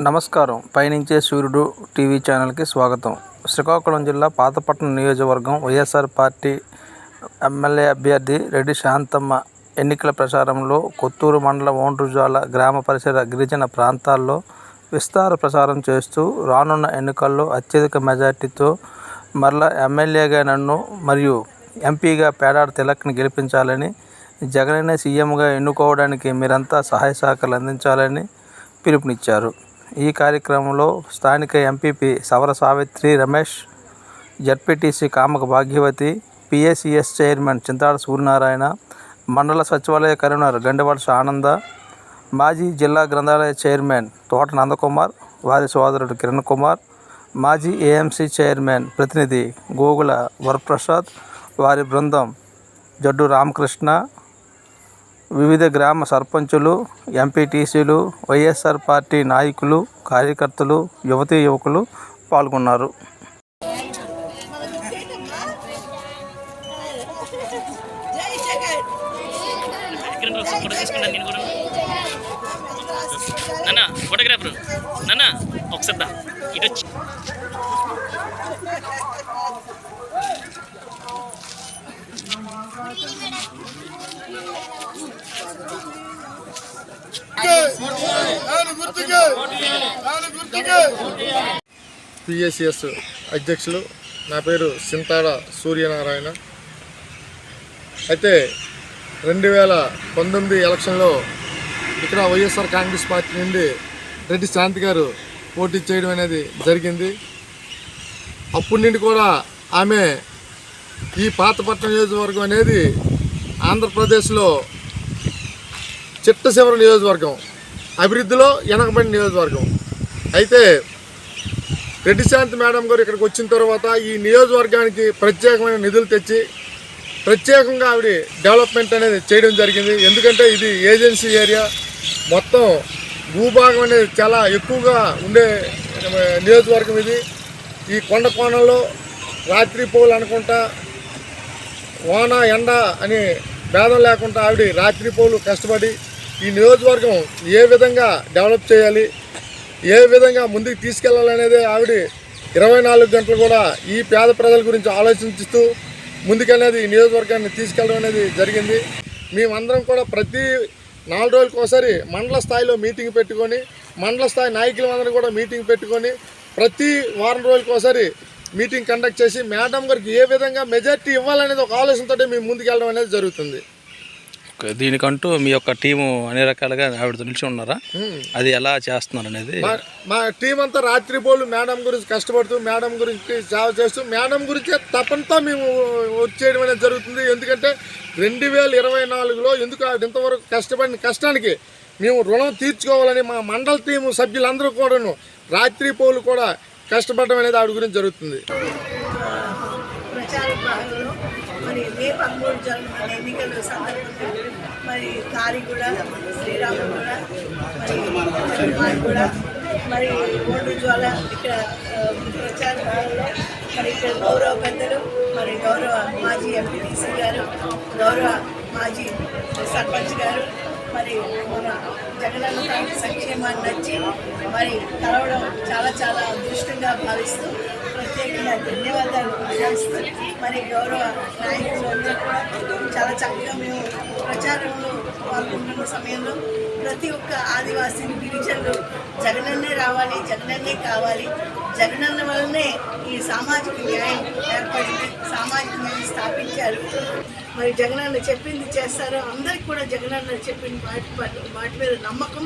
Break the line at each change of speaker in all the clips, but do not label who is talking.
నమస్కారం. పయనించే సూర్యుడు టీవీ ఛానల్కి స్వాగతం. శ్రీకాకుళం జిల్లా పాతపట్నం నియోజకవర్గం వైఎస్ఆర్ పార్టీ ఎమ్మెల్యే అభ్యర్థి రెడ్డి శాంతమ్మ ఎన్నికల ప్రచారంలో కొత్తూరు మండలం ఓండ్రుజాల గ్రామ పరిసర గిరిజన ప్రాంతాల్లో విస్తార ప్రచారం చేస్తూ రానున్న ఎన్నికల్లో అత్యధిక మెజార్టీతో మరలా ఎమ్మెల్యేగా నన్ను మరియు ఎంపీగా పేడాడ తిలక్ని గెలిపించాలని జగనన్నే సీఎంగా ఎన్నుకోవడానికి మీరంతా సహాయ సహకారాలు అందించాలని పిలుపునిచ్చారు. ఈ కార్యక్రమంలో స్థానిక MPP Savara Savitri Ramesh ZPTC Kamaka Bhagyavathi PACS chairman Chintada Suryanarayana మండల సచివాలయ కన్వీనర్ గండివలస ఆనంద మాజీ జిల్లా గ్రంథాలయ చైర్మన్ తోట నందకుమార్ వారి సోదరుడు కిరణ్ కుమార్ మాజీ ఏఎంసీ చైర్మన్ ప్రతినిధి గోగుల వరప్రసాద్ వారి బృందం జడ్డు రామకృష్ణ వివిధ గ్రామ సర్పంచులు ఎంపీటీసీలు వైఎస్ఆర్ పార్టీ నాయకులు కార్యకర్తలు యువతీ యువకులు పాల్గొన్నారు.
నాన్న ఫోటోగ్రాఫర్ నాన్న ఒకసారి ఇటు వచ్చి.
పిఎస్సిఎస్ అధ్యక్షులు నా పేరు సింతాడ సూర్యనారాయణ. అయితే రెండు వేల పంతొమ్మిది ఎలక్షన్లో ఇక్కడ వైఎస్ఆర్ కాంగ్రెస్ పార్టీ నుండి రెడ్డి శాంతి గారు పోటీ చేయడం అనేది జరిగింది. అప్పటి నుండి కూడా ఆమె ఈ పాతపట్నం నియోజకవర్గం అనేది ఆంధ్రప్రదేశ్లో చిట్ట చివరి నియోజకవర్గం అభివృద్ధిలో వెనకబడిన నియోజకవర్గం. అయితే రెడ్డి శాంతి మేడం గారు ఇక్కడికి వచ్చిన తర్వాత ఈ నియోజకవర్గానికి ప్రత్యేకమైన నిధులు తెచ్చి ప్రత్యేకంగా ఆవిడ డెవలప్మెంట్ అనేది చేయడం జరిగింది. ఎందుకంటే ఇది ఏజెన్సీ ఏరియా. మొత్తం భూభాగం అనేది చాలా ఎక్కువగా ఉండే నియోజకవర్గం ఇది. ఈ కొండ కోణంలో రాత్రి పోలు అనుకుంటా వాన ఎండ అని భేదం లేకుండా ఆవిడ రాత్రిపోలు కష్టపడి ఈ నియోజకవర్గం ఏ విధంగా డెవలప్ చేయాలి ఏ విధంగా ముందుకు తీసుకెళ్ళాలనేది ఆవిడ ఇరవై నాలుగు గంటలు కూడా ఈ పేద ప్రజల గురించి ఆలోచించుతూ ముందుకనేది ఈ నియోజకవర్గాన్ని తీసుకెళ్ళడం అనేది జరిగింది. మేమందరం కూడా ప్రతి నాలుగు రోజులకు ఒకసారి మండల స్థాయిలో మీటింగ్ పెట్టుకొని మండల స్థాయి నాయకులందరూ కూడా మీటింగ్ పెట్టుకొని ప్రతి వారం రోజులకు ఒకసారి మీటింగ్ కండక్ట్ చేసి మేడం గారికి ఏ విధంగా మెజార్టీ ఇవ్వాలనేది ఒక ఆలోచనతో మేము ముందుకెళ్ళడం అనేది జరుగుతుంది.
దీనికంటూ మీ యొక్క టీము అన్ని రకాలుగా ఆవిడతో నిలిచి ఉన్నారా. అది ఎలా చేస్తున్నారు అనేది?
మా టీం అంతా రాత్రిపోలు మేడం గురించి కష్టపడుతూ మేడం గురించి సేవ చేస్తూ మేడం గురించే తప్పంతా మేము వచ్చేయడం అనేది జరుగుతుంది. ఎందుకంటే రెండు వేల ఇరవై నాలుగులో ఎందుకు ఆవిడ ఇంతవరకు కష్టపడిన కష్టానికి మేము రుణం తీర్చుకోవాలని మా మండల టీము సభ్యులందరూ కూడాను రాత్రిపోలు కూడా కష్టపడడం అనేది ఆవిడ గురించి జరుగుతుంది.
ప్రచార భాగంలో మరి మే పదమూడు జరుగుతున్న ఎన్నికల సందర్భంగా మరి కారిగూడ శ్రీరామగూడ మరి మారిగూడ మరి ఓటు జ్వాల ఇక్కడ ప్రచార భాగంలో మరి ఇక్కడ గౌరవ పెద్దలు మరి గౌరవ మాజీ ఎంపీటీసీ గారు గౌరవ మాజీ సర్పంచ్ గారు మరి మన జగనన్న సంక్షేమాన్ని నచ్చి మరి కలవడం చాలా చాలా అదృష్టంగా భావిస్తూ ప్రత్యేకంగా ధన్యవాదాలు తెలియజేస్తూ మరి గౌరవ నాయకులు అందరూ కూడా చాలా చక్కగా మేము ప్రచారంలో పాల్గొంటున్న సమయంలో ప్రతి ఒక్క ఆదివాసీని గిరిజనులు జగనన్నే రావాలి జగనన్నే కావాలి. జగనన్న వల్లనే ఈ సామాజిక న్యాయం ఏర్పడింది సామాజిక న్యాయం స్థాపించారు. మరి జగనన్న చెప్పింది చేస్తారు అందరికి కూడా జగనన్న చెప్పిన వాటి వాటి మీద నమ్మకం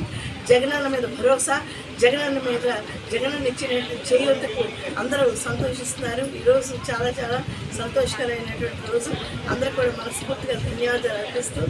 జగనన్న మీద భరోసా జగనన్న మీద జగనన్న ఇచ్చినట్టు చేయొద్దుకు అందరూ సంతోషిస్తున్నారు. ఈరోజు చాలా చాలా సంతోషకరమైనటువంటి రోజు. అందరూ కూడా మనస్ఫూర్తిగా ధన్యవాదాలు అర్పిస్తూ